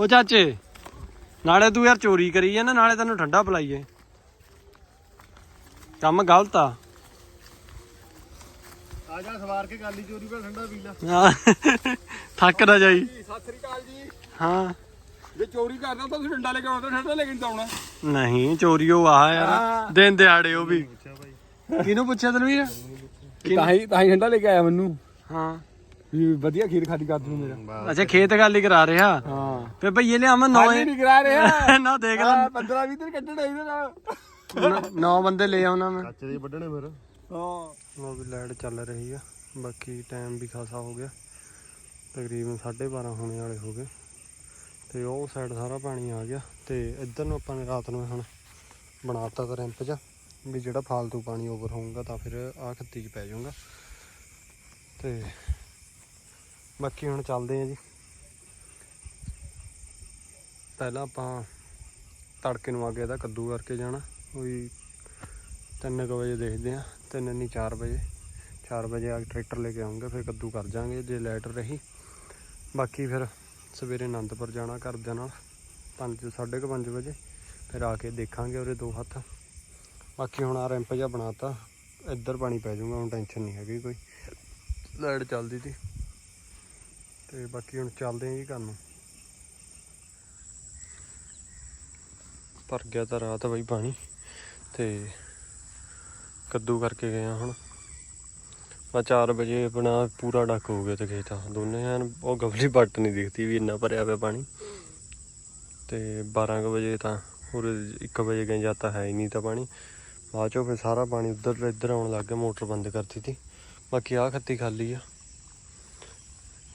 ਉਹ ਚਾਚੇ ਨਾਲੇ ਤੂੰ ਯਾਰ ਚੋਰੀ ਕਰੀ ਜਾਂਦਾ ਨਾਲੇ ਤੈਨੂੰ ਠੰਡਾ ਪਲਾਈਏ। ਕੰਮ ਗਲਤ ਆ। ਆ ਜਾ ਸਵਾਰ ਕੇ ਕਾਲੀ ਚੋਰੀ ਪਾ ਠੰਡਾ ਪੀ ਲੈ। ਹਾਂ। ਥੱਕ ਨਾ ਜਾਈ। ਸਤਿ ਸ੍ਰੀ ਅਕਾਲ ਜੀ। ਹਾਂ। ਜੇ ਚੋਰੀ ਕਰਦਾ ਤਾਂ ਤੁਸੀਂ ਡੰਡਾ ਲੈ ਕੇ ਆਉਂਦੇ ਠੰਡਾ ਲੈ ਕੇ ਨਹੀਂ ਆਉਣਾ ਨਹੀਂ ਚੋਰੀ ਉਹ ਆ ਯਾਰ ਹਾਂ। ਦਿਨ ਦਿਹਾੜੇ ਉਹ ਵੀ। ਕਿਹਨੂੰ ਪੁੱਛਿਆ ਤਨਵੀਰ ਤਾਂ ਹੀ ਤਾਂ ਹੀ ਠੰਡਾ ਲੈ ਕੇ ਆਇਆ ਮੈਨੂੰ। ਹਾਂ। ਵੀ ਵਧੀਆ ਖੀਰ ਖਾਦੀ ਕਰ ਦੂੰ ਮੇਰਾ। ਅੱਛਾ ਖੇਤ ਗੱਲ ਹੀ ਕਰਾ ਰਿਹਾ। ਹਾਂ। ਫੇ ਭਈਏ ਲਿਆ ਮੈਂ ਨੌ ਨਹੀਂ ਕਰਾ ਰਿਹਾ। ਨਾ ਦੇਖ ਲੈ। 15 20 ਦਿਨ ਕੱਢਣਾ ਇਹਦੇ ਨਾਲ। ਨੌ ਬੰਦੇ ਲੈ ਆਉਣਾ ਮੈਂ। ਚਾਚੇ ਦੇ ਵੱਢਣੇ ਫਿਰ। ਹਾਂ। ਉਹ ਵੀ ਲਾਈਟ ਚੱਲ ਰਹੀ ਆ। ਬਾਕੀ ਟਾਈਮ ਵੀ ਖਾਸਾ ਹੋ ਗਿਆ। ਤਕਰੀਬਨ 12:30 ਹੋਣੇ ਵਾਲੇ ਹੋ ਗਏ। ਤੇ ਉਹ ਸਾਈਡ ਸਾਰਾ ਪਾਣੀ ਆ ਗਿਆ। ਤੇ ਇੱਧਰ ਨੂੰ ਆਪਾਂ ਨੇ ਰਾਤ ਨੂੰ ਹੁਣ ਬਣਾਤਾ ਤਾਂ ਰੈਂਪ 'ਚ ਵੀ ਜਿਹੜਾ ਫਾਲਤੂ ਪਾਣੀ ਓਵਰ ਹੋਊਗਾ ਤਾਂ ਫਿਰ ਆ ਖੱਤੀ 'ਚ ਪੈ ਜਾਊਗਾ। ਤੇ ਬਾਕੀ ਹੁਣ ਚੱਲਦੇ ਆ ਜੀ। ਪਹਿਲਾਂ ਆਪਾਂ ਤੜਕੇ ਨੂੰ ਅੱਗੇ ਦਾ ਕੱਦੂ ਕਰਕੇ ਜਾਣਾ। ਕੋਈ 3 ਵਜੇ ਦੇਖਦੇ ਆ ਤਿੰਨ ਨਹੀਂ 4 ਵਜੇ। 4 ਵਜੇ ਆ ਕੇ ਟਰੈਕਟਰ ਲੈ ਕੇ ਆਉਂਗੇ ਫਿਰ ਕੱਦੂ ਕਰ ਜਾਾਂਗੇ ਜੇ ਲਾਈਟ ਰਹੀ। ਬਾਕੀ ਫਿਰ ਸਵੇਰੇ ਆਨੰਦਪੁਰ ਜਾਣਾ ਘਰਦਿਆਂ ਨਾਲ 5 5:30 ਵਜੇ। ਫਿਰ ਆ ਕੇ ਦੇਖਾਂਗੇ ਉਹਦੇ ਦੋ ਹੱਥ। ਬਾਕੀ ਹੁਣ ਆ ਰੈਂਪ ਜਿਹਾ ਬਣਾਤਾ, ਇੱਧਰ ਪਾਣੀ ਪੈ ਜਾਊਗਾ, ਹੁਣ ਟੈਨਸ਼ਨ ਨਹੀਂ ਹੈਗੀ ਕੋਈ। ਲਾਈਟ ਚੱਲਦੀ ਤੀ। ਤੇ ਬਾਕੀ ਹੁਣ ਚੱਲਦੇ ਆਂ ਜੀ ਘਰ ਨੂੰ। ਭਰ ਗਿਆ ਤਾਂ ਰਾਤ ਬਈ ਪਾਣੀ ਤੇ ਕੱਦੂ ਕਰਕੇ ਗਏ ਆ ਹੁਣ। ਮੈਂ 4 ਵਜੇ ਆਪਣਾ ਪੂਰਾ ਡੱਕ ਹੋ ਗਿਆ ਤੇ ਖੇਤ ਆ। ਦੋਨੇ ਹਨ ਉਹ ਗਵਲੀ ਬੱਟ ਨਹੀਂ ਦਿਖਦੀ ਵੀ ਇੰਨਾ ਭਰਿਆ ਪਿਆ ਪਾਣੀ। ਤੇ 12 ਕੁ ਵਜੇ ਤਾਂ ਹੋਰ 1 ਵਜੇ ਗਏ, ਜਾਂ ਤਾਂ ਹੈ ਹੀ ਨਹੀਂ ਤਾਂ ਪਾਣੀ। ਬਾਅਦ ਚੋਂ ਫਿਰ ਸਾਰਾ ਪਾਣੀ ਉੱਧਰ ਇੱਧਰ ਆਉਣ ਲੱਗ ਗਿਆ, ਮੋਟਰ ਬੰਦ ਕਰਤੀ ਤੀ। ਬਾਕੀ ਆਹ ਖੱਤੀ ਖਾਲੀ ਆ।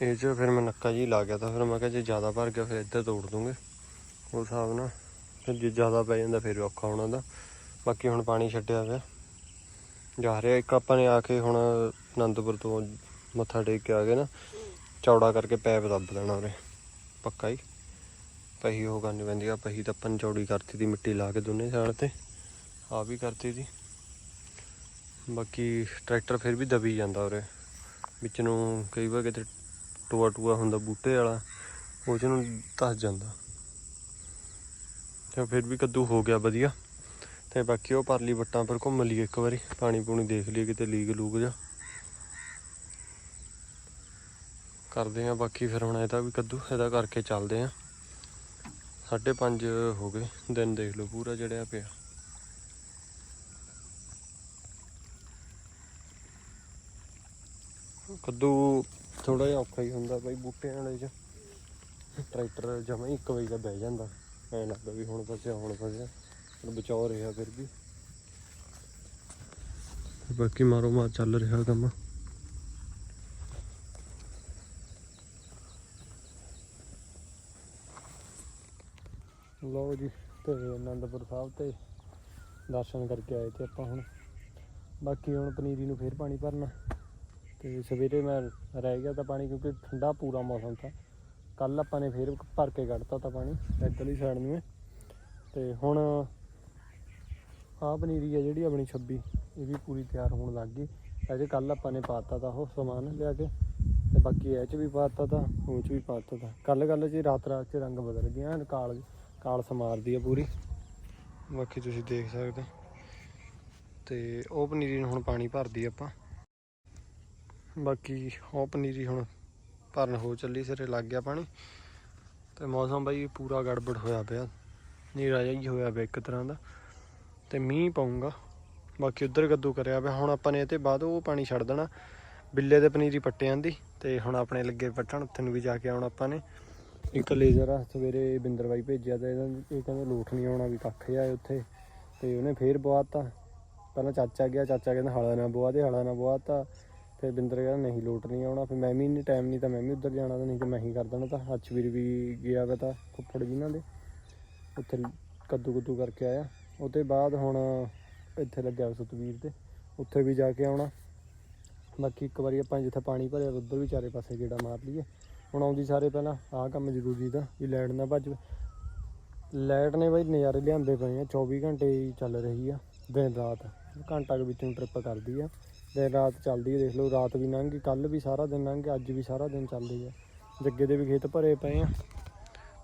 ਇਹ 'ਚ ਫਿਰ ਮੈਂ ਨੱਕਾ ਜੀ ਲਾ ਗਿਆ ਤਾਂ ਫਿਰ ਮੈਂ ਕਿਹਾ ਜੇ ਜ਼ਿਆਦਾ ਭਰ ਗਿਆ ਫਿਰ ਇੱਧਰ ਤੋੜ ਦੂੰਗੇ। ਉਸ ਹਿਸਾਬ ਨਾਲ ਜੇ ਜ਼ਿਆਦਾ ਪੈ ਜਾਂਦਾ ਫਿਰ ਔਖਾ ਹੋਣਾ ਦਾ ਬਾਕੀ ਹੁਣ ਪਾਣੀ ਛੱਡਿਆ ਪਿਆ ਜਾ ਰਿਹਾ ਇੱਕ ਆਪਾਂ ਨੇ ਆ ਕੇ ਹੁਣ ਆਨੰਦਪੁਰ ਤੋਂ ਮੱਥਾ ਟੇਕ ਕੇ ਆ ਗਏ ਨਾ। ਚੌੜਾ ਕਰਕੇ ਪੈਪ ਦੱਬ ਲੈਣਾ ਉਰੇ। ਪੱਕਾ ਹੀ। ਪਹੀ ਉਹ ਕਰਨੀ ਪੈਂਦੀ ਆ, ਪਹੀ ਤਾਂ ਆਪਾਂ ਨੇ ਚੌੜੀ ਕਰਤੀ ਦੀ ਮਿੱਟੀ ਲਾ ਕੇ ਦੋਨੇ ਸਾਈਡ ਤੇ। ਆ ਵੀ ਕਰਤੀ ਦੀ। ਬਾਕੀ ਟਰੈਕਟਰ ਫਿਰ ਵੀ ਦਬੀ ਜਾਂਦਾ ਉਰੇ। ਵਿੱਚ ਨੂੰ ਕਈ ਵਾਰ ਕਿਤੇ ਟੋਆ ਟੂਆ ਹੁੰਦਾ ਬੂਟੇ ਵਾਲਾ, ਉਹ ਚ ਨੂੰ ਧਸ ਜਾਂਦਾ। ਤੇ ਫਿਰ ਵੀ ਕੱਦੂ ਹੋ ਗਿਆ ਵਧੀਆ। ਤੇ ਬਾਕੀ ਉਹ ਪਰਲੀ ਵੱਟਾਂ ਪਰ ਘੁੰਮ ਲਈਏ ਇੱਕ ਵਾਰੀ, ਪਾਣੀ ਪੂਣੀ ਦੇਖ ਲਈਏ ਕਿਤੇ ਲੀਕ ਲੂਕ ਜਾ ਕਰਦੇ ਆ ਬਾਕੀ ਫਿਰ ਹੁਣ ਇਹਦਾ ਵੀ ਕੱਦੂ, ਇਹਦਾ ਕਰਕੇ ਚੱਲਦੇ ਆ 5:30 ਹੋ ਗਏ, ਦਿਨ ਦੇਖ ਲਓ ਪੂਰਾ ਜੜਿਆ ਪਿਆ। ਕੱਦੂ ਥੋੜਾ ਜਿਹਾ ਔਖਾ ਹੀ ਹੁੰਦਾ ਬਾਈ ਬੂਟਿਆਂ ਵਾਲੇ ਚ। ਟਰੈਕਟਰ ਜਮਾ ਹੀ ਇੱਕ ਵਜੇ ਦਾ ਬਹਿ ਜਾਂਦਾ। ਐਂ ਲੱਗਦਾ ਵੀ ਹੁਣ ਫਸਿਆ ਹੁਣ ਫਸਿਆ। ਪਰ ਬਚਾਓ ਰਿਹਾ ਫਿਰ ਵੀ। ਬਾਕੀ ਮਾਰੋ ਮਾਰ ਚੱਲ ਰਿਹਾ ਕੰਮ। ਲਓ ਜੀ, ਤੇ ਅਨੰਦਪੁਰ ਸਾਹਿਬ ਤੇ ਦਰਸ਼ਨ ਕਰਕੇ ਆਏ ਤੇ ਆਪਾਂ ਹੁਣ। ਬਾਕੀ ਹੁਣ ਪਨੀਰੀ ਨੂੰ ਫੇਰ ਪਾਣੀ ਭਰਨਾ। ਤੇ ਸਵੇਰੇ ਮੈਂ ਰਹਿ ਗਿਆ ਤਾਂ ਪਾਣੀ, ਕਿਉਂਕਿ ਠੰਡਾ ਪੂਰਾ ਮੌਸਮ था ਕੱਲ ਆਪਾਂ ਨੇ ਫੇਰ ਭਰ ਕੇ ਕੱਢਤਾ ਤਾਂ ਪਾਣੀ, ਇੱਧਰਲੀ ਸਾਈਡ ਨੂੰ ਹੈ। ਤੇ ਹੁਣ ਆਹ ਪਨੀਰੀ ਆ ਜਿਹੜੀ ਆਪਣੀ 26 ਇਹ ਵੀ ਪੂਰੀ ਤਿਆਰ ਹੋਣ ਲੱਗ ਗਈ। ਅਜੇ ਕੱਲ ਆਪਾਂ ਨੇ ਪਾਤਾ ਤਾਂ ਉਹ ਸਮਾਨ ਲਿਆ ਕੇ, ਤੇ ਬਾਕੀ ਇਹ ਚ ਵੀ ਪਾਤਾ ਤਾਂ, ਉਹ ਚ ਵੀ ਪਾਤਾ ਤਾਂ। ਕੱਲ ਕੱਲ ਚ ਰਾਤ ਰਾਤ ਚ ਰੰਗ ਬਦਲ ਗਿਆ ਐਨ ਕਾਲ ਕਾਲ ਸਮਾਰਦੀ ਆ ਪੂਰੀ। ਬਾਕੀ ਤੁਸੀਂ ਦੇਖ ਸਕਦੇ ਤੇ ਉਹ ਪਨੀਰੀ ਨੂੰ ਹੁਣ ਪਾਣੀ ਭਰਦੀ ਆਪਾਂ। ਬਾਕੀ ਉਹ ਪਨੀਰੀ ਹੁਣ ਭਰਨ ਹੋ ਚੱਲੀ, ਸਿਰੇ ਲੱਗ ਗਿਆ ਪਾਣੀ। ਤੇ ਮੌਸਮ ਬਾਈ ਪੂਰਾ ਗੜਬੜ ਹੋਇਆ ਪਿਆ। ਨੀਰਾ ਜਿਹਾ ਹੀ ਹੋਇਆ ਪਿਆ ਇੱਕ ਤਰ੍ਹਾਂ ਦਾ। ਤੇ ਮੀਂਹ ਪਾਉਂਗਾ ਬਾਕੀ ਉਧਰ ਕੱਦੂ ਕਰਿਆ ਪਿਆ। ਹੁਣ ਆਪਾਂ ਨੇ ਇਹ ਤੇ ਬਾਅਦ ਉਹ ਪਾਣੀ ਛੱਡ ਦੇਣਾ। ਬਿੱਲੇ ਦੇ ਪਨੀਰੀ ਪੱਟਿਆਂ ਦੀ ਤੇ ਹੁਣ ਆਪਣੇ ਲੱਗੇ ਪੱਟਣ, ਉੱਥੇ ਨੂੰ ਵੀ ਜਾ ਕੇ ਆਉਣਾ ਆਪਾਂ ਨੇ। ਇੱਕ ਲੇਜ਼ਰ ਆ, ਸਵੇਰੇ ਬਿੰਦਰ ਬਾਈ ਭੇਜਿਆ ਤੇ ਇਹ ਕਹਿੰਦਾ ਲੋਟ ਨਹੀਂ ਆਉਣਾ ਵੀ ਕੱਖ ਜਿਹਾ ਹੈ ਉੱਥੇ। ਤੇ ਉਹਨੇ ਫੇਰ ਬਵਾਤਾ ਪਹਿਲਾਂ ਚਾਚਾ ਗਿਆ, ਚਾਚਾ ਕਹਿੰਦਾ ਹਲਾ ਨਾ ਬਵਾ ਦੇ, ਹਲਾ ਨਾ ਬਵਾਤਾ ਫਿਰ ਬਿੰਦਰ ਕਹਿੰਦਾ ਨਹੀਂ, ਲੋਟ ਨਹੀਂ ਆਉਣਾ। ਫਿਰ ਮੈਂ ਵੀ ਨਹੀਂ ਟਾਈਮ ਨਹੀਂ ਤਾਂ ਮੈਂ ਵੀ ਉੱਧਰ ਜਾਣਾ ਤਾਂ ਨਹੀਂ ਤਾਂ ਮੈਂ ਹੀ ਕਰ ਦੇਣਾ ਤਾਂ। ਹੱਚਵੀਰ ਵੀ ਗਿਆ ਵਾ ਤਾਂ ਫੁੱਫੜ ਜਿਨ੍ਹਾਂ ਦੇ। ਉੱਥੇ ਕੱਦੂ ਕੱਦੂ ਕਰਕੇ ਆਇਆ। ਉਹਦੇ ਬਾਅਦ ਹੁਣ ਇੱਥੇ ਲੱਗਿਆ ਸਤਵੀਰ ਤੇ। ਉੱਥੇ ਵੀ ਜਾ ਕੇ ਆਉਣਾ। ਬਾਕੀ ਇੱਕ ਵਾਰੀ ਆਪਾਂ ਜਿੱਥੇ ਪਾਣੀ ਭਰਿਆ ਉੱਧਰ ਵੀ ਚਾਰੇ ਪਾਸੇ ਗੇੜਾ ਮਾਰ ਲਈਏ। ਹੁਣ ਆਉਂਦੀ ਸਾਰੇ ਪਹਿਲਾਂ ਆਹ ਕੰਮ ਜ਼ਰੂਰੀ ਦਾ ਵੀ ਲਾਈਟ ਨਾ ਭੱਜ ਲਾਈਟ ਨੇ ਬਾਈ ਨਜ਼ਾਰੇ ਲਿਆਂਦੇ ਪਏ ਆ। 24 ਘੰਟੇ ਹੀ ਚੱਲ ਰਹੀ ਆ, ਦਿਨ ਰਾਤ। ਘੰਟਾ ਕੁ ਵਿੱਚੋਂ ਟ੍ਰਿਪ ਕਰਦੀ ਆ। ਦਿਨ ਰਾਤ ਚੱਲਦੀ ਹੈ, ਦੇਖ ਲਓ, ਰਾਤ ਵੀ ਲੰਘ ਗਈ ਕੱਲ ਵੀ ਸਾਰਾ ਦਿਨ ਲੰਘ ਗਿਆ, ਅੱਜ ਵੀ ਸਾਰਾ ਦਿਨ ਚੱਲਦੀ ਹੈ। ਜੱਗੇ ਦੇ ਵੀ ਖੇਤ ਭਰੇ ਪਏ ਆ।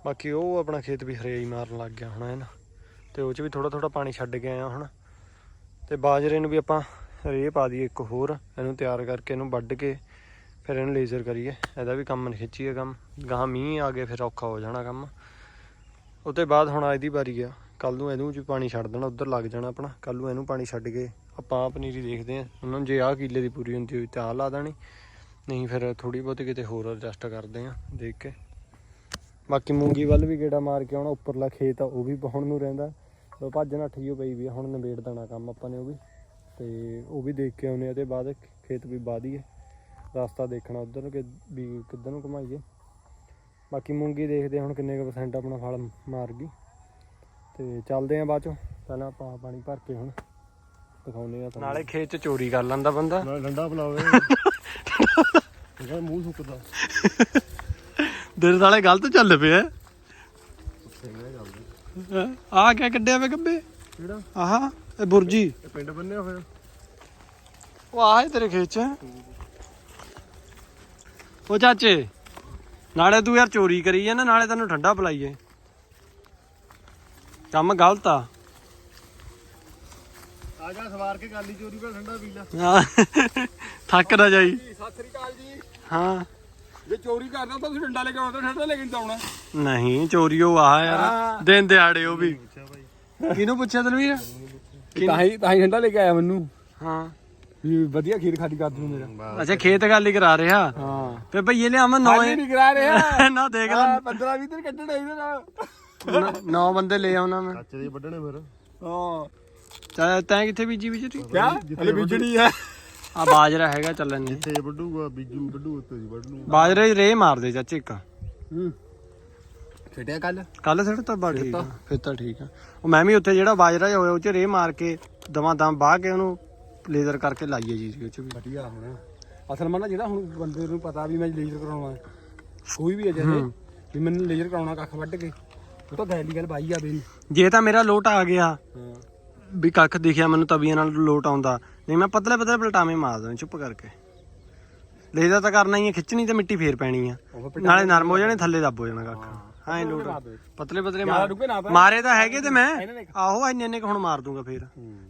ਬਾਕੀ ਉਹ ਆਪਣਾ ਖੇਤ ਵੀ ਹਰਿਆਈ ਮਾਰਨ ਲੱਗ ਗਿਆ ਹੁਣ ਹੈ ਨਾ ਤੇ ਉਹ ਚ ਵੀ ਥੋੜਾ ਥੋੜਾ ਪਾਣੀ ਛੱਡ ਕੇ ਆਇਆ ਹੁਣ। ਤੇ ਬਾਜਰੇ ਨੂੰ ਵੀ ਆਪਾਂ ਰੇਹ ਪਾ ਦਈਏ ਇੱਕ ਹੋਰ, ਇਹਨੂੰ ਤਿਆਰ ਕਰਕੇ ਇਹਨੂੰ ਵੱਢ ਕੇ ਫਿਰ ਇਹਨੂੰ ਲੇਜ਼ਰ ਕਰੀਏ। ਇਹਦਾ ਵੀ ਕੰਮ ਖਿੱਚੀਏ ਕੰਮ। ਗਾਹਾਂ ਮੀਂਹ ਆ ਗਏ ਫਿਰ ਔਖਾ ਹੋ ਜਾਣਾ ਕੰਮ। ਉਹ ਤੋਂ ਬਾਅਦ ਹੁਣ ਅੱਜ ਦੀ ਵਾਰੀ ਆ। ਕੱਲ ਨੂੰ ਇਹਨੂੰ ਚ ਪਾਣੀ ਛੱਡ ਦੇਣਾ, ਉਧਰ ਲੱਗ ਜਾਣਾ ਆਪਣਾ। ਕੱਲ ਨੂੰ ਇਹਨੂੰ ਪਾਣੀ ਛੱਡ ਕੇ ਆਪਾਂ ਆਹ ਪਨੀਰੀ ਦੇਖਦੇ ਆ ਉਹਨਾਂ ਨੂੰ ਜੇ ਆਹ ਕਿੱਲੇ ਦੀ ਪੂਰੀ ਹੁੰਦੀ ਹੋਈ ਤਾਂ ਆਹ ਲਾ ਦੇਣੀ। ਨਹੀਂ ਫਿਰ ਥੋੜੀ ਬਹੁਤੀ ਕਿਤੇ ਹੋਰ ਐਡਜਸਟ ਕਰਦੇ ਆ ਦੇਖ ਕੇ। ਬਾਕੀ ਮੂੰਗੀ ਵੱਲ ਵੀ ਗੇੜਾ ਮਾਰ ਕੇ ਆਉਣਾ ਉੱਪਰਲਾ ਖੇਤ ਆ ਉਹ ਵੀ ਬਹੁਣ ਨੂੰ ਰਹਿੰਦਾ। ਉਹ ਭੱਜ ਨੱਠ ਜਿਹੀ ਪਈ ਵੀ ਆ, ਹੁਣ ਨਿਬੇੜ ਦੇਣਾ ਕੰਮ ਆਪਾਂ ਨੇ ਉਹ ਵੀ। ਤੇ ਉਹ ਵੀ ਦੇਖ ਕੇ ਆਉਨੇ ਆ ਤੇ ਬਾਅਦ ਖੇਤ ਵੀ ਬਾਦੀਏ ਰਸਤਾ ਦੇਖਣਾ ਉਧਰ ਕਿ ਵੀ ਕਿੱਧਰ ਨੂੰ ਘੁਮਾਈਏ। ਬਾਕੀ ਮੂੰਗੀ ਦੇਖਦੇ ਆ ਹੁਣ ਕਿੰਨੇ ਕੁ ਪਰਸੈਂਟ ਆਪਣਾ ਫਲ ਮਾਰ ਗਈ ਤੇ ਚੱਲਦੇ ਆ ਬਾਅਦ ਚੋਂ। ਪਹਿਲਾਂ ਆਪਾਂ ਪਾਣੀ ਭਰ ਕੇ ਹੁਣ ਦਿਖਾਉਨੇ ਆ ਨਾਲੇ ਖੇਤ ਚ ਚੋਰੀ ਕਰ ਲੈਂਦਾ ਬੰਦਾ। ਨਾਲ ਪਲਾਵੇ ਇਹਦਾ ਮੂੰਹ ਸੁੱਕਦਾ ਦਿਨ ਸਾਲੇ ਗਲਤ ਚੱਲ ਪਿਆ। ਆਹ ਕਿਆ ਕੱਢਿਆ ਵੇ ਗੱਬੇ ਕਿਹੜਾ? ਆਹ ਇਹ ਬੁਰਜੀ। ਇਹ ਪਿੰਡ ਬੰਨਿਆ ਹੋਇਆ। ਉਹ ਆਹ ਹੈ ਤੇਰੇ ਖੇਤ ਚ। ਉਹ ਚਾਚੇ ਨਾਲੇ ਤੂੰ ਯਾਰ ਚੋਰੀ ਕਰੀ ਜਾਂਦਾ ਨਾਲੇ ਤੈਨੂੰ ਠੰਡਾ ਪਲਾਈਏ। ਕੰਮ ਗਲਤ ਆ। ਆ ਜਾ ਸਵਾਰ ਕੇ ਕਾਲੀ ਚੋਰੀ ਪਹਿਲਾਂ ਠੰਡਾ ਪੀ ਲੈ। ਹਾਂ। ਥੱਕ ਨਾ ਜਾਈ। ਜੀ, ਸਤਿ ਸ੍ਰੀ ਅਕਾਲ ਜੀ। ਹਾਂ। ਜੇ ਚੋਰੀ ਕਰਦਾ ਤਾਂ ਤੁਸੀਂ ਡੰਡਾ ਲੈ ਕੇ ਆਉਂਦੇ ਠੰਡਾ ਲੈ ਕੇ ਨਹੀਂ ਆਉਣਾ। ਨਹੀਂ ਚੋਰੀ ਉਹ ਆ ਯਾਰ। ਹਾਂ। ਦਿਨ ਦਿਹਾੜੇ ਉਹ ਵੀ। ਪੁੱਛਿਆ ਭਾਈ? ਕਿਹਨੂੰ ਪੁੱਛਿਆ ਤਨਵੀਰ? ਤਾਂ ਹੀ ਤਾਂ ਹੀ ਠੰਡਾ ਲੈ ਕੇ ਆਇਆ ਮੈਨੂੰ। ਹਾਂ। ਵੀ ਵਧੀਆ ਖੀਰ ਖਾਦੀ ਕਰ ਦੂੰ ਮੇਰਾ। ਅੱਛਾ ਖੇਤ ਗੱਲ ਹੀ ਕਰਾ ਰਿਹਾ? ਹਾਂ। ਫੇ ਭਈਏ ਲਿਆ ਮੈਂ ਨੌ ਹਾਲੇ ਨਹੀਂ ਕਰਾ ਰਿਹਾ। ਨਾ ਦੇਖ ਲੈ। 15 20 ਦਿਨ ਕੱਢਣਾ ਇਹਦੇ ਨਾਲ। ਨੌ ਬੰਦੇ ਲੈ ਆਉਣਾ ਮੈਂ। ਚਾਚੇ ਦੇ ਵੱਢਣੇ ਫਿਰ। ਹਾਂ। ਤੈਂ ਤੈਂ ਕਿੱਥੇ ਬੀਜੀ ਬੀਜੀ ਕਿਆ? ਹਲੇ ਬੀਜਣੀ ਹੈ ਆ ਬਾਜਰਾ ਹੈਗਾ ਚੱਲਣ ਨੇ। ਜਿੱਥੇ ਵੱਢੂਗਾ ਬੀਜੂ ਵੱਢੂ ਉੱਤੇ ਹੀ ਵੱਢ। ਬਾਜਰੇ ਰੇਹ ਮਾਰਦੇ ਚਾਚੇ ਇੱਕ। ਹੂੰ। ਛੱਡਿਆ ਕੱਲ? ਕੱਲ ਸਿਰ ਤਾਂ ਬਾ ਠੀਕ ਆ ਫਿਰ ਤਾਂ ਠੀਕ ਆ। ਉਹ ਮੈਂ ਵੀ ਉੱਥੇ ਜਿਹੜਾ ਬਾਜਰਾ ਜਿਹਾ ਹੋਇਆ ਉਹ 'ਚ ਰੇਹ ਮਾਰ ਕੇ ਦਵਾਂ ਦਮ ਬਾਹ ਕੇ ਉਹਨੂੰ ਲੇਜ਼ਰ ਕਰਕੇ ਲਾਈਏ ਜੀ ਉਹ 'ਚ ਵੀ। ਵਧੀਆ ਹੁਣ। ਅਸਲ ਮਨ ਜਿਹੜਾ ਹੁਣ ਬੰਦੇ ਨੂੰ ਪਤਾ ਵੀ ਮੈਂ ਲੇਜ਼ਰ ਕਰਾਉਣਾ ਹੈ ਕੋਈ ਵੀ ਜੈਸੇ ਵੀ ਮੈਨੂੰ ਲੇਜ਼ਰ ਕਰਾਉਣਾ ਕੱਖ ਵੱਢ ਕੇ ਉਹ ਤਾਂ ਗੈਲੀ ਗੱਲ ਬਾਈ ਆ ਬਈ। ਜੇ ਤਾਂ ਮੇਰਾ ਲੋਟ ਆ ਗਿਆ। ਹਾਂ। ਵੀ ਕੱਖ ਦਿਖਿਆ ਮੈਨੂੰ ਤਵੀਆਂ ਨਾਲ ਲੋਟ ਆਉਂਦਾ। ਨਹੀਂ ਮੈਂ ਪਤਲੇ ਪਤਲੇ ਪਲਟਾਵੇਂ ਮਾਰ ਦੇਣੇ ਚੁੱਪ ਕਰਕੇ। ਲੇਜ਼ਰ ਤਾਂ ਕਰਨਾ ਹੀ ਹੈ ਖਿੱਚਣੀ ਤੇ ਮਿੱਟੀ ਫੇਰ ਪੈਣੀ ਆ। ਨਾਲੇ ਨਰਮ ਹੋ ਜਾਣੇ ਥੱਲੇ ਦੱਬ ਹੋ ਜਾਣਾ ਕੱਖ। ਹਾਂ ਇਹ ਲੋਟ ਪਤਲੇ ਪਤਲੇ ਮਾਰ। ਤਾਂ। ਹੈਗੇ ਤੇ ਮੈਂ। ਆਹੋ ਇੰਨੇ ਇੰਨੇ ਕੁ ਹੁਣ ਮਾਰ ਦੂੰਗਾ ਫੇਰ।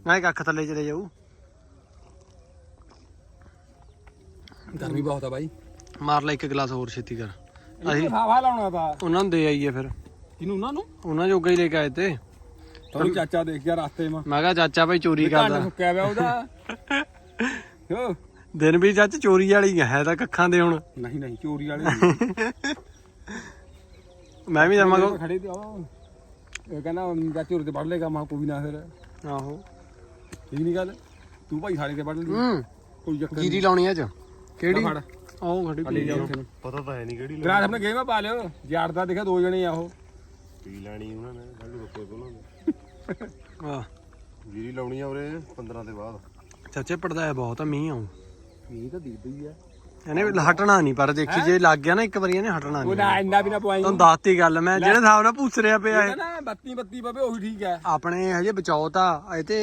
ਨਾਲੇ ਕੱਖ ਥੱਲੇ ਚਲੇ ਜਾਊ। ਗਰਮੀ ਬਹੁਤ ਆ ਬਾਈ। ਮਾਰ ਲੈ ਇੱਕ ਗਲਾਸ ਹੋਰ ਛੇਤੀ ਕਰ। ਅਸੀਂ ਹਵਾ ਲਾਉਣਾ ਤਾਂ। ਉਹਨਾਂ ਨੂੰ ਦੇ ਆਈਏ ਫਿਰ। ਕਿਨੂੰ ਉਹਨਾਂ ਨੂੰ? ਉਹਨਾਂ ਜੋਗਾ ਹੀ ਲੈ ਕੇ ਆਏ ਤੇ। ਤੁਹਾਨੂੰ ਚਾਚਾ ਦੇਖ ਗਿਆ ਰਸਤੇ ਮਾ ਮੈਂ ਕਿਹਾ ਚਾਚਾ ਭਾਈ ਚੋਰੀ ਕੰਨ ਕਰਦਾ। ਸੁੱਕਿਆ ਪਿਆ ਉਹਦਾ। ਹੋ। ਦਿਨ ਵੀ ਚਾਚ ਚੋਰੀ ਵਾਲੀ ਹੈ ਤਾਂ ਕੱਖਾਂ ਦੇ ਹੁਣ। ਨਹੀਂ ਨਹੀਂ ਚੋਰੀ ਵਾਲੇ ਨਹੀਂ। ਮੈਂ ਵੀ ਜਾਵਾਂਗਾ। ਖੜੇ ਤੇ ਉਹ ਇਹ ਕਹਿੰਦਾ ਚਾਚੇ ਉਰੇ ਤੇ ਪੜ ਲੇਗਾ ਮਾ ਕੋਈ ਨਾ ਫਿਰ। ਆਹੋ। ਠੀਕ ਨਹੀਂ ਗੱਲ? ਤੂੰ ਭਾਈ ਸਾਡੇ ਤੇ ਪੜ ਲਈ। ਹੂੰ। ਕੋਈ ਚੱਕਰ ਜੀਰੀ ਲਾਉਣੀ ਅੱਜ। ਕਿਹੜੀ? ਫੜ। ਆਹ ਖੜੀ ਪਈ ਜਾ ਪਤਾ ਤਾਂ ਹੈ ਨਹੀਂ ਕਿਹੜੀ ਤੇਰਾ ਆਪਣੇ ਗੇਮ ਪਾ ਲਿਓ। ਯਾਰ ਦਾ ਦੇਖਿਆ ਦੋ ਜਣੇ ਆ ਉਹ। ਪੀ ਲੈਣੀ ਉਹਨਾਂ ਨੇ? ਲੱਡੂ ਰੁਕੇ ਤੋਂ ਉਹਨਾਂ ਜੀਰੀ ਲਾਉਣੀ ਆ ਉਰੇ 15 ਦੇ ਬਾਅਦ। ਚਾਚੇ ਪੜਦਾ ਹੈ ਬਹੁਤ ਆ ਮੀਂਹ ਆਉਂ। ਇਹ ਤਾਂ ਦਿਖਦੀ ਹੀ ਆ। ਇਹਨੇ ਹਟਣਾ ਨਹੀਂ ਪਰ ਦੇਖੀ ਜੇ ਲੱਗ ਗਿਆ ਨਾ ਇੱਕ ਵਾਰੀ ਇਹਨੇ ਹਟਣਾ ਉਹ ਨਹੀਂ। ਨਾ ਇੰਨਾ ਵੀ ਨਾ ਪਵਾਈ ਤੁਹਾਨੂੰ ਦੱਸਤੀ ਗੱਲ ਮੈਂ ਜਿਹੜੇ ਹਿਸਾਬ ਨਾਲ ਪੁੱਛ ਰਿਹਾ ਪਿਆ ਇਹ ਨਾ ਬੱਤੀ ਬੱਤੀ ਪਵੇ ਉਹੀ ਠੀਕ ਹੈ। ਆਪਣੇ ਹਜੇ ਬਚਾਓ ਤਾਂ ਇਹ ਤੇ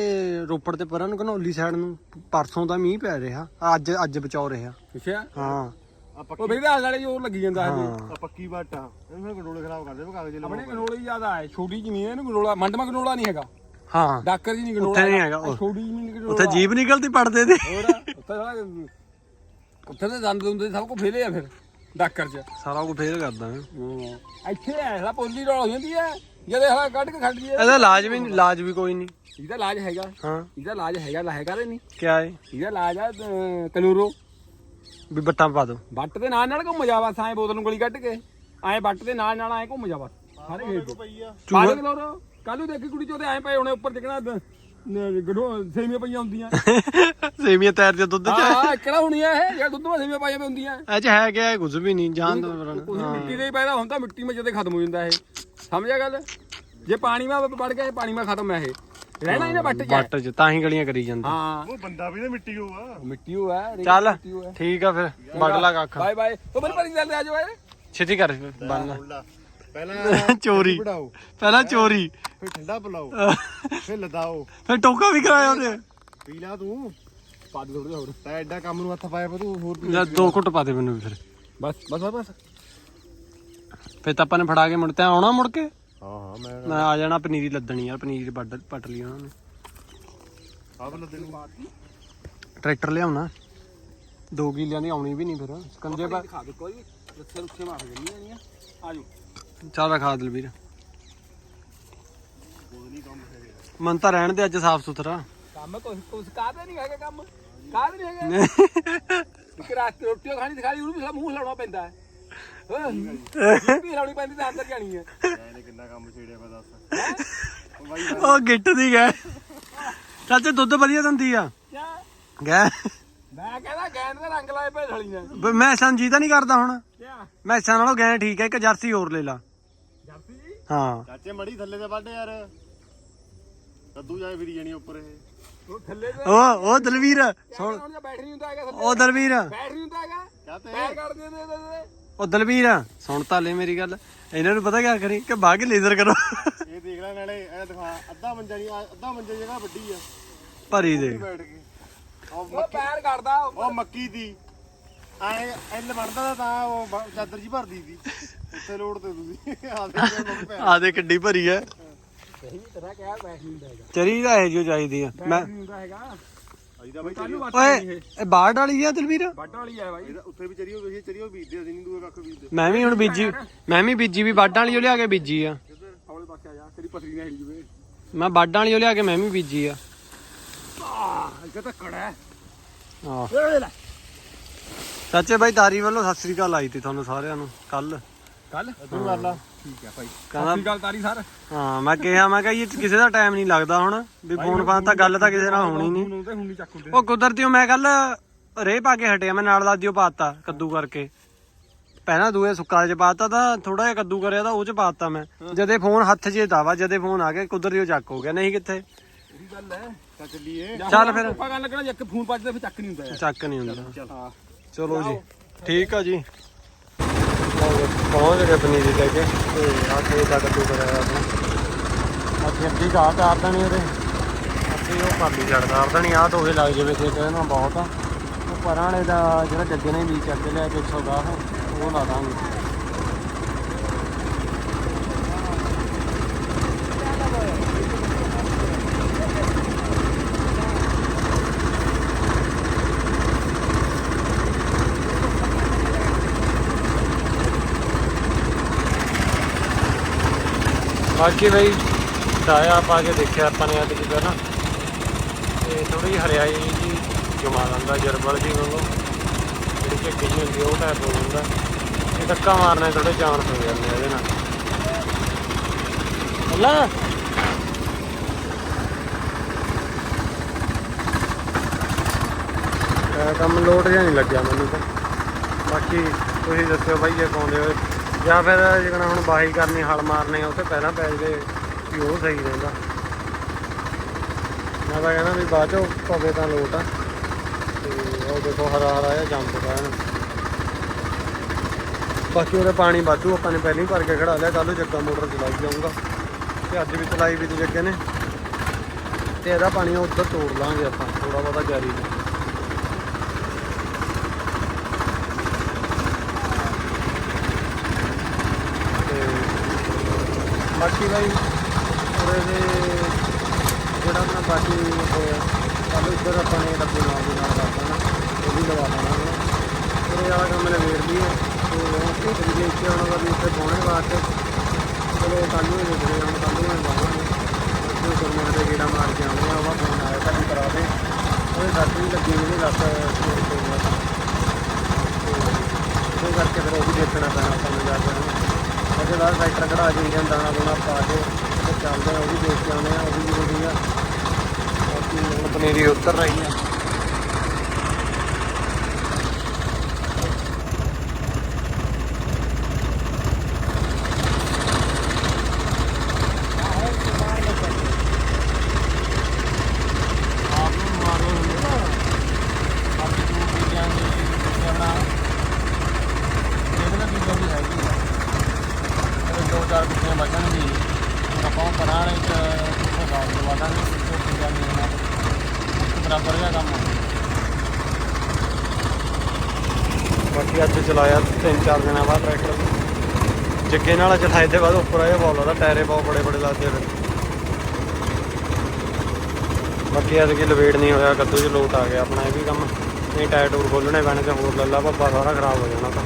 ਰੋਪੜ ਤੇ ਪਰਾਂ ਨੂੰ ਘਨੌਲੀ ਸਾਈਡ ਨੂੰ ਪਰਸੋਂ ਦਾ ਮੀਂਹ ਪੈ ਰਿਹਾ। ਅੱਜ ਅੱਜ ਬਚਾਓ ਰਿਹਾ। ਪੁੱਛਿਆ ਹਾਂ। ਆ ਉਹ ਪੱਕੀ ਬੇਦਾ ਨਾਲੇ ਜੋਰ ਲੱਗੀ ਜਾਂਦਾ ਹੈ। ਹਾਂ ਆ ਪੱਕੀ ਬਾਟਾ ਇਹਨੂੰ ਕੰਟਰੋਲ ਖਰਾਬ ਕਰਦੇ ਵੇ ਕਾਗਜ਼ ਲੈ ਆਪਣੇ ਗਨੋਲਾ ਹੀ ਜ਼ਿਆਦਾ ਹੈ ਛੋਟੀ ਜ਼ਮੀਨ ਹੈ ਇਹਨੂੰ ਗਨੋਲਾ ਮੰਡਮਾ ਗਨੋਲਾ ਨਹੀਂ ਹੈਗਾ। ਹਾਂ। ਡਾਕਰ ਜੀ ਨਹੀਂ ਗਨੋਲਾ ਉੱਥੇ ਨਹੀਂ ਹੈਗਾ, ਉਹ- ਛੋਟੀ ਜ਼ਮੀਨ ਗਨੋਲਾ ਉੱਥੇ ਜੀਬ ਨਿਕਲਦੀ ਪੜਦੇ ਤੇ। ਹੋਰ ਉੱਥੇ ਸਾਲਾ ਉੱਥੇ ਤੇ ਦੰਦ ਦੁੰਦ ਸਭ ਕੋ ਫੇਲੇ ਆ ਫਿਰ ਡਾਕਰ ਚ। ਸਾਰਾ ਕੁਝ ਫੇਲ ਕਰਦਾ ਮੈਂ ਇੱਥੇ ਐਸਾ ਪੋਲੀ ਰੋਲ ਹੋ ਜਾਂਦੀ ਹੈ ਜਦੇ ਹਵਾ ਕੱਢ ਕੇ ਖੜ ਜੀਏ ਇਹਦਾ ਇਲਾਜ ਵੀ ਇਲਾਜ ਵੀ ਕੋਈ ਨਹੀਂ। ਇਹਦਾ ਇਲਾਜ ਹੈਗਾ। ਹਾਂ। ਇਹਦਾ ਇਲਾਜ ਹੈਗਾ ਲਾਹੇਗਾ ਨਹੀਂ। ਕਿਆ ਹੈ ਇਹਦਾ ਇਲਾਜ ਆ ਅਹ, ਕਲੂਰੋ। ਵੀ ਬੱਟਾਂ ਪਾ ਦੋ। ਬੱਟ ਦੇ ਨਾਲ ਨਾਲ ਘੁੰਮ ਜਾ ਬਸ ਐਂ ਬੋਤਲ ਨੂੰ ਗੋਲੀ ਕੱਢ ਕੇ ਐਂ ਬੱਟ ਦੇ ਨਾਲ ਨਾਲ ਐਂ ਘੁੰਮ ਜਾ ਬਸ। ਸਾਰੇ ਖੇਤ ਚ। ਪਈ ਆ। ਪਾ ਦੇ ਕਲੋਰੋ ਕੱਲ ਨੂੰ ਦੇਖੀ ਕੁੜੀ ਚੋਦੇ ਐਂ ਪਏ ਹੋਣੇ ਉੱਪਰ ਜਿਕਣਾ ਗੜੋ ਸੇਮੀਆਂ ਪਈਆਂ ਹੁੰਦੀਆਂ। ਸੇਮੀਆਂ ਤੈਰ ਦੇ ਦੁੱਧ ਚ। ਹਾਂ ਕਿਹੜਾ ਹੋਣੀਆਂ ਇਹ ਜਿਹੜਾ ਦੁੱਧ ਵਿੱਚ ਸੇਮੀਆਂ ਪਾਈਆਂ ਹੁੰਦੀਆਂ। ਇਹ ਚ ਹੈ ਕਿਆ ਕੁਝ ਵੀ ਨਹੀਂ ਜਾਣ ਦੋ ਮਿੱਟੀ ਦੇ ਹੀ ਪੈਦਾ ਹੁੰਦਾ ਮਿੱਟੀ ਵਿੱਚ ਜਦੇ ਖਤਮ ਹੋ ਜਾਂਦਾ ਇਹ। ਸਮਝਿਆ ਗੱਲ? ਜੇ ਪਾਣੀ ਮਾ ਵੜ ਗਿਆ ਇਹ ਪਾਣੀ ਮਾ ਖਤਮ ਹੈ ਇਹ। ਰਹਿਣਾ ਇਹਨੇ ਬੱਟ ਚ। ਬੱਟ ਚ ਤਾਂ ਹੀ ਗਲੀਆਂ ਕਰੀ ਜਾਂਦਾ। ਹਾਂ। ਉਹ ਬੰਦਾ ਵੀ ਨਾ ਮਿੱਟੀ ਹੋ ਆ ਮਿੱਟੀ ਹੋ ਹੈ ਰੇਤ ਚੱਲ ਠੀਕ ਆ ਫਿਰ ਵੱਢ ਲਾ ਕੱਖ। Bye bye. ਉਹ ਬੜੀ ਪਰੀ ਚੱਲਦੇ ਆ ਜਾਓ ਇਹ। ਛੇਤੀ ਕਰ ਬੰਨ ਲਾ। ਪਹਿਲਾਂ ਚੋਰੀ। ਪਹਿਲਾਂ ਚੋਰੀ। ਫਿਰ ਠੰਡਾ ਪਿਲਾਓ। ਫਿਰ ਲਦਾਓ। ਫਿਰ ਟੋਕਾ ਵੀ ਕਰਾਇਆ ਉਹਦੇ ਪੀ ਲਾ ਤੂੰ। ਪਾ ਦੇ ਥੋੜੇ ਹੋਰ। ਤਾਂ ਐਡਾ ਕੰਮ ਨੂੰ ਹੱਥ ਪਾਇਆ ਪਾ ਤੂੰ ਹੋਰ ਜਾਂ ਦੋ ਘੁੱਟ ਪਾ ਦੇ ਮੈਨੂੰ ਵੀ ਫਿਰ। ਬਸ ਬਸ ਬਸ। ਫਿਰ ਤਾਂ ਆਪਾਂ ਨੇ ਫੜਾ ਕੇ ਮੁੜ ਤੇ ਆਉਣਾ ਮੁੜ ਕੇ? ਹਾਂ ਹਾਂ ਮੈਂ ਮੈਂ ਆ ਜਾਣਾ ਪਨੀਰੀ ਲੱਦਣੀ ਯਾਰ ਪਨੀਰ ਵੱਢ ਪੱਟ ਲਈ ਉਹਨਾਂ ਨੇ। ਆਪ ਲੱਦੇ ਨੂੰ ਟਰੈਕਟਰ ਲਿਆਉਣਾ। ਦੋ ਕਿੱਲਿਆਂ ਦੀ ਆਉਣੀ ਵੀ ਨਹੀਂ ਫਿਰ। ਸਕੰਜੇ ਪਾ ਦਿਖਾ ਦੇ ਕੋਈ ਰੱਸੇ ਰੁੱਸੇ ਮਾਰ ਦੇਣੀ ਆਣੀਆਂ ਆ ਜਾਓ। ਚੱਲ ਰਖਾ ਦਲ ਵੀਰ ਨਹੀਂ ਮਨ ਤਾਂ ਰਹਿਣ ਦੇ ਅੱਜ ਸਾਫ਼ ਸੁਥਰਾ। ਕੰਮ ਕੋਈ ਕੁਝ ਕਾਹਦੇ ਨਹੀਂ ਹੈਗਾ ਕੰਮ? ਕਾਹਦੇ ਨਹੀਂ ਹੈਗਾ? ਇੱਕ ਰਾਤ ਰੋਟੀ ਖਾਣੀ ਦਿਖਾਈ ਉਹਨੂੰ ਵੀ ਮੂੰਹ ਲਾਉਣਾ ਪੈਂਦਾ ਹਾਂ। ਵੀ ਲਾਉਣੀ ਪੈਂਦੀ ਤਾਂ ਅੰਦਰ ਜਾਣੀ ਹੈ ਇਹਨੇ ਕਿੰਨਾ ਕੰਮ ਛੇੜਿਆ ਮੈਂ ਦੱਸ ਉਹ ਬਾਈ ਉਹ ਗਿੱਟ ਦੀ ਗੈ ਚਾਚੇ ਦੁੱਧ ਵਧੀਆ ਦਿੰਦੀ ਆ। ਕਿਆ? ਗੈ ਮੈਂ ਕਹਿੰਦਾ ਗੈਂਦ ਦਾ ਰੰਗ ਲਾਏ ਪਏ ਥਲੀ ਨੇ ਬ- ਮੈਂ ਸੰਜੀ ਤਾਂ ਨਹੀਂ ਕਰਦਾ ਹੁਣ। ਕਿਆ? ਮੈਸਾਂ ਨਾਲੋਂ ਗੈ ਠੀਕ ਹੈ ਇੱਕ ਜਰਸੀ ਹੋਰ ਲੈ ਲਾ। ਜਰਸੀ? ਜੀ ਹਾਂ। ਚਾਚੇ ਮੜੀ ਥੱਲੇ ਤੇ ਵੱਢ ਯਾਰ। ਕੱਦੂ ਜਾਏ ਫਿਰੀ ਜਾਣੀ ਉੱਪਰ ਇਹ। ਉਹ ਥੱਲੇ ਤੇ ਉਹ ਉਹ ਦਲਵੀਰ ਸੁਣ। ਹੁਣ ਜਾਂ ਬੈਠ ਨਹੀਂ ਹੁੰਦਾ ਹੈਗਾ ਥੱਲੇ। ਉਹ ਦਲਵੀਰ। ਬੈਠ ਨਹੀਂ ਹੁੰਦਾ ਹੈਗਾ। ਕਹਤੇ ਪੈਰ ਕੱਢ ਦੇ ਦੇ ਦੇ ਉਹ ਦਲਵੀਰ ਸੁਣ ਤਾਂ ਲੈ ਮੇਰੀ ਗੱਲ। ਇਹਨਾਂ ਨੂੰ ਪਤਾ ਕਿਆ ਕਰੀ? ਕਿ ਬਾਹ ਕੇ ਲੇਜ਼ਰ ਕਰੋ। ਇਹ ਦੇਖ ਲੈ ਨਾਲੇ ਇਹ ਦਿਖਾ ਅੱਧਾ ਮੰਜਾ ਨਹੀਂ ਅੱਧਾ ਮੰਜਾ ਜਗ੍ਹਾ ਵੱਡੀ ਆ। ਭਰੀ ਦੇ। ਬੈਠ ਕੇ। ਉਹ ਮੱਕੀ ਪੈਰ ਕੱਢਦਾ ਉਹ ਮੱਕੀ ਦੀ। ਐ ਐਲ ਬਣਦਾ ਤਾਂ ਉਹ ਚਾਦਰ ਜੀ ਭਰਦੀ ਸੀ। ਉੱਥੇ ਲੋੜ ਤੇ ਤੁਸੀਂ। ਆ ਦੇ ਦੇ ਕਿੱਡੀ ਭਰੀ ਐ ਸਹੀ ਤਰ੍ਹਾਂ ਕਿਹਾ ਬੈਠ ਨਹੀਂ ਹੁੰਦਾ ਹੈਗਾ। ਚਰੀ ਦਾ ਇਹ ਜੋ ਚਾਹੀਦੀ ਆ। ਮੈਂ ਬੈਠ ਨਹੀਂ ਹੁੰਦਾ ਹੈਗਾ ਅਜੀ ਤਾਂ ਬਾਈ ਕੱਲ ਨੂੰ ਵੱਟ ਓਏ ਇਹ। ਇਹ ਬਾੜ ਵਾਲੀ ਆ ਦਲਵੀਰ? ਵੱਟ ਵਾਲੀ ਹੈ ਬਾਈ। ਇਹਦਾ ਉੱਥੇ ਵੀ ਚਰੀ ਹੋ ਗਈ ਚਰੀ ਹੋ ਬੀਜਦੇ ਅਸੀਂ ਨਹੀਂ ਦੂਏ ਕੱਖ ਬੀਜਦੇ। ਮੈਂ ਵੀ ਹੁਣ ਬੀਜੀ ਮੈਂ ਵੀ ਬੀਜੀ ਵੀ ਬਾਡਾਂ ਵਾਲੀ ਓ ਲਿਆ ਕੇ ਬੀਜੀ ਆ। ਹੌਲੇ ਪਾਸੇ ਆ ਜਾ ਤੇਰੀ ਪਥਰੀ ਨਾ ਹਿਲ ਜੂਵੇ। ਮੈਂ ਬਾਡਾਂ ਵਾਲੀ ਓ ਲਿਆ ਕੇ ਮੈਂ ਵੀ ਬੀਜੀ ਆ। ਆਹ ਇੱਥੇ ਤਾਂ ਕੜਾ ਹੈ। ਆਹ। ਓਏ ਲੈ। ਚਾਚੇ ਬਾਈ ਤਾਰੀ ਵੱਲੋਂ ਸਤਿ ਸ੍ਰੀ ਅਕਾਲ ਆਈ ਤੀ ਤੁਹਾਨੂੰ ਸਾਰਿਆਂ ਨੂੰ ਕੱਲ ਕੱਲ ਤੂੰ ਕਰ ਲਾ। ਠੀਕ ਹੈ ਭਾਈ। ਕਹਿੰਦਾ ਸਤਿ ਗੱਲ ਤਾਰੀ ਸਰ। ਹਾਂ ਮੈਂ ਕਿਹਾ ਮੈਂ ਕਿਹਾ ਇਹ 'ਚ ਕਿਸੇ ਦਾ ਟਾਈਮ ਨਹੀਂ ਲੱਗਦਾ ਹੁਣ। ਵੀ ਫੋਨ ਫਾਨ ਤਾਂ ਗੱਲ ਤਾਂ ਕਿਸੇ ਨਾਲ ਹੋਣੀ ਨਹੀਂ। ਹੁਣ ਤੇ ਹੁਣ ਨਹੀਂ ਚੱਕ ਹੁੰਦੇ ਉਹ ਕੁਦਰਤੀ ਓ ਮੈਂ ਕੱਲ ਰੇ ਪਾ ਕੇ ਹਟਿਆ ਮੈਂ ਨਾਲ ਦਾਦੀਓ ਪਾਤਾ ਕੱਦੂ ਕਰਕੇ। ਪਹਿਲਾਂ ਦੂਏ ਸੁੱਕਾ ਚ ਪਾਤਾ ਤਾਂ ਥੋੜਾ ਜਿਹਾ ਕੱਦੂ ਕਰਿਆ ਤਾਂ ਉਹ ਚ ਪਾਤਾ ਮੈਂ। ਜਦੇ ਫੋਨ ਹੱਥ 'ਚ ਤਾਵਾ ਜਦੇ ਫੋਨ ਆ ਗਿਆ ਕੁਦਰਤੀ ਉਹ ਚੱਕ ਹੋ ਗਿਆ। ਨਹੀਂ ਕਿੱਥੇ? ਇਹੀ ਗੱਲ ਹੈ ਤਾਂ ਚੱਲੀਏ ਚੱਲ ਫਿਰ। ਆਪਾਂ ਗੱਲ ਲੱਗਣਾ ਇੱਕ ਫੋਨ ਵੱਜਦਾ ਫਿਰ ਚੱਕ ਨਹੀਂ ਹੁੰਦਾ ਚੱਕ ਨਹੀਂ ਹੁੰਦਾ। ਚੱਲ ਹਾਂ। ਚਲੋ ਜੀ ਠੀਕ ਆ ਜੀ ਜੀ, ਪਹੁੰਚ ਗਏ ਪਨੀਰੀ ਲੈ ਕੇ। ਤੇ ਆ ਖੇਤ ਦਾ ਕੱਦੂ ਕਰਿਆ ਆਪਣਾ ਅੱਗੇ ਅੱਧੀ ਘਾਹ ਕਰ ਦੇਣੀ ਉਹਦੇ। ਅੱਗੇ ਉਹ ਪਾਲੀ ਛੱਡ ਕਰ ਦੇਣੀ ਆਹ ਦੋਹੇ ਲੱਗ ਜਾਵੇ ਖੇਤ ਇਹਨਾਂ ਬਹੁਤ। ਆ ਉਹ ਪਰਾਂ ਵਾਲੇ ਦਾ ਜਿਹੜਾ ਜੱਗੇ ਨੇ ਵੀ ਚੱਕ ਕੇ ਲਿਆ ਕੇ 110 ਉਹ ਲਾ ਦਾਂਗੇ। ਬਾਕੀ ਬਈ ਡਾਇਆ ਪਾ ਕੇ ਦੇਖਿਆ ਆਪਾਂ ਨੇ ਅੱਜ ਕਿਦਾਂ ਨਾ ਤੇ ਥੋੜੀ ਹਰਿਆਈ ਜੀ ਜਮਾ ਲੈਂਦਾ, ਜਰਬਲ ਜੀ ਵਾਂਗੂ ਜਿਹੜੀ ਝੱਗੀ ਜਿਹੀ ਹੁੰਦੀ ਉਹ ਟਾਈਪ ਹੋ ਜਾਂਦਾ। ਇਹ ਧੱਕਾ ਮਾਰਨੇ ਥੋੜੇ ਚਾਂਸ ਹੋ ਜਾਂਦੇ ਆ ਇਹਦੇ ਨਾਲ। ਅੱਲਾ! ਕੰਮ ਲੋਡ ਜਿਹਾ ਨਹੀਂ ਲੱਗਿਆ ਮੈਨੂੰ ਤਾਂ। ਬਾਕੀ ਤੁਸੀਂ ਦੱਸਿਓ ਬਾਈ ਜੇ ਪਾਉਂਦੇ ਹੋ ਜਾਂ ਫਿਰ ਜਿਹੜਾ ਹੁਣ ਬਾਹੀ ਕਰਨੀ, ਹਲ ਮਾਰਨੇ ਆ ਉੱਥੇ ਪਹਿਲਾਂ ਪੈ ਜਵੇ, ਵੀ ਉਹ ਸਹੀ ਰਹਿੰਦਾ। ਮੈਂ ਤਾਂ ਕਹਿੰਦਾ ਵੀ ਬਾਅਦ ਚੋਂ ਪਵੇ ਤਾਂ ਲੋਟ ਆ। ਤੇ ਉਹ ਦੇਖੋ ਹਰਾ ਹਰਾ ਜਿਹਾ ਜੰਮ ਪਿਆ ਬਾਕੀ ਉਹਦੇ ਪਾਣੀ ਵਾਧੂ, ਆਪਾਂ ਨੇ ਪਹਿਲਾਂ ਹੀ ਭਰ ਕੇ ਖੜਾ ਲਿਆ ਕੱਲ ਨੂੰ ਜੱਗਾ ਮੋਟਰ ਚਲਾਈ ਜਾਊਂਗਾ। ਤੇ ਅੱਜ ਵੀ ਚਲਾਈ ਵੀ ਤੇ ਜੱਗੇ ਨੇ। ਤੇ ਇਹਦਾ ਪਾਣੀ ਉੱਧਰ ਤੋੜ ਲਾਂਗੇ ਆਪਾਂ ਥੋੜਾ ਬਹੁਤਾ ਜਾਰੀ ਨੂੰ ਤੇ ਬਾਕੀ ਬਾਈ, ਉਰੇ ਦੇ ਜਿਹੜਾ ਆਪਣਾ ਬਾਕੀ ਹੋਇਆ ਕੱਲ ਇੱਧਰ ਆਪਾਂ ਨੇ ਡੱਬੇ ਨਾਲ ਦੀ ਨਾਲ ਰੱਖ ਦੇਣਾ ਉਹ ਵੀ ਲਵਾ ਦੇਣਾ ਹੁਣ ਉਰੇ ਵਾਲਾ ਕੰਮ ਨੇ ਵੇੜ ਲਈ ਹੈ ਤੇ ਉਹ ਇੱਕ ਵੀ ਇੱਥੇ ਆਉਣ ਵਾਲੀ ਇੱਥੇ ਪਹੁੰਚਣ ਵਾਸਤੇ ਚਲੋ ਕੱਲ ਨੂੰ ਹੀ ਦੇਖਦੇ ਹਾਂ ਕੱਲ ਨੂੰ ਹੀ ਲਾਵਾਂਗੇ ਉਹ ਗੁਰਮੁਖ ਦੇ ਗੇੜਾ ਮਾਰ ਕੇ ਆਉਂਦੇ ਆ ਉਹਦਾ ਫੋਨ ਆਇਆ ਤਾਂ ਕਰਾ ਦੇ। ਉਹਦੇ ਸੱਟ ਵੀ ਲੱਗੀ ਉਹਦੇ ਲੱਤ ਸੋਰ ਤੋਂ ਕਰਕੇ ਫਿਰ ਉਹ ਵੀ ਦੇਖਣਾ ਪੈਣਾ ਸਾਨੂੰ ਜਾ ਕੇ। ਉਹਦੇ ਬਾਅਦ ਟਰੈਕਟਰ ਕਢਾ ਕੇ ਇੰਜਨ ਦਾਣਾ ਦੋਣਾ ਪਾ ਕੇ ਤੇ ਚੱਲਦੇ ਆ, ਉਹ ਵੀ ਦੇਖ ਕੇ ਆਉਂਦੇ ਆ, ਉਹ ਵੀ ਜ਼ਰੂਰੀ ਆ ਬਾਕੀ ਹੁਣ ਪਨੀਰੀ ਉਤਰ ਰਹੀ ਆ ਆਪ ਨੂੰ ਮਾਰੋ ਹੁੰਦਾ ਬਾਕੀ ਦੋ ਚੀਜ਼ਾਂ ਦੀ ਆਪਣਾ ਇਹਨਾਂ ਦੀ ਜਿਹੜੀ ਹੈਗੀ ਆ ਇਹ ਦੋ ਚਾਰ ਕੁੱਤੀਆਂ ਬਚਣਗੀ ਹੁਣ ਆਪਾਂ ਉਹ ਪਰਾਂ ਵਾਲੇ ਚ ਉੱਥੇ ਗਾਲ ਦਵਾ ਦਾਂਗੇ ਉਹ ਚੀਜ਼ਾਂ ਨਹੀਂ ਇਹਨਾਂ ਇੱਕ ਬਰਾਬਰ ਜਿਹਾ ਕੰਮ ਹੋਣਾ ਬਾਕੀ ਅੱਜ ਚਲਾਇਆ ਤਿੰਨ ਚਾਰ ਦਿਨਾਂ ਬਾਅਦ ਟਰੈਕਟਰ ਜੱਗੇ ਨਾਲ ਚਲਾਏ ਤੇ ਬਾਅਦ ਉੱਪਰ ਆਇਆ ਬਹੁਤ ਲੱਗਦਾ ਟਾਇਰੇ ਬਹੁਤ ਬੜੇ ਬੜੇ ਲੱਗਦੇ ਫਿਰ ਬਾਕੀ ਅੱਜ ਕਿ ਲਵੇਟ ਨਹੀਂ ਹੋਇਆ, ਕੱਦੂ ਚ ਲੋਟ ਆ ਗਿਆ ਆਪਣਾ, ਇਹ ਵੀ ਕੰਮ। ਨਹੀਂ ਟਾਇਰ ਟੂਰ ਖੋਲਣੇ ਪੈਣੇ ਤੇ ਹੋਰ ਲੱਲਾ ਭੱਬਾ ਸਾਰਾ ਖਰਾਬ ਹੋ ਜਾਣਾ ਤਾਂ।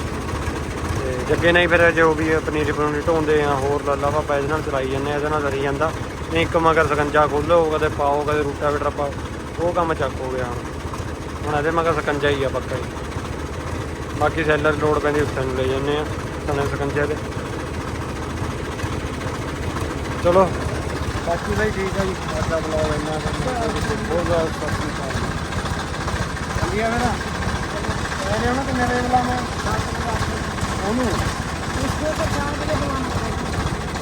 ਤੇ ਜੱਗੇ ਨਹੀਂ ਫਿਰ ਜੋ ਵੀ ਪਨੀਰੀ ਪਨੂਰੀ ਢੋਂਦੇ ਆ, ਹੋਰ ਲੱਲਾ ਭੱਬਾ ਇਹਦੇ ਨਾਲ ਚਲਾਈ ਜਾਂਦੇ ਆ, ਇਹਦੇ ਨਾਲ ਕਰੀ ਜਾਂਦਾ। ਨਹੀਂ, ਇੱਕ ਮਗਰ ਸਕੰਜਾ ਖੋਲੋ ਕਦੇ ਪਾਓ, ਕਦੇ ਰੂਟਾ ਵੀ ਪਾਓ ਉਹ ਕੰਮ ਚੱਕ ਹੋ ਗਿਆ ਹੁਣ। ਹੁਣ ਇਹਦੇ ਮਗਰ ਸਕੰਜਾ ਹੀ ਆ ਪੱਕਾ ਹੀ। ਬਾਕੀ ਸੈਲਰ ਲੋਡ ਪੈਂਦੀ ਉੱਥੇ ਨੂੰ ਲੈ ਜਾਂਦੇ ਆ ਸਨੇ ਸਕੰਜੇ ਦੇ ਚਲੋ। ਬਾਕੀ ਭਾਈ ਠੀਕ ਆ ਜੀ ਸਾਡਾ ਬਲੌਗ ਇੰਨਾ ਬਹੁਤ ਜ਼ਿਆਦਾ ਸਤਿ ਸ਼੍ਰੀ ਅਕਾਲ ਚੱਲੀ ਆ ਮੇਰਾ ਇਹਨੇ ਉਹਨਾਂ? ਕਿੰਨੇ ਵੇ ਬੁਲਾ ਮੈਂ ਉਹਨੂੰ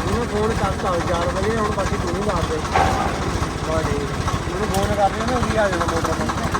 ਉਹਨੂੰ ਫੋਨ ਕਰਤਾ 4 ਵਜੇ ਹੁਣ ਬਾਕੀ ਤੂੰ ਹੀ ਦੱਸ ਦੇ। ਉਹਨੂੰ ਫੋਨ ਕਰ ਲਿਆ ਨਾ ਉਹ ਵੀ ਆ ਜਾਣਾ ਮੋਟਰ ਤੇ।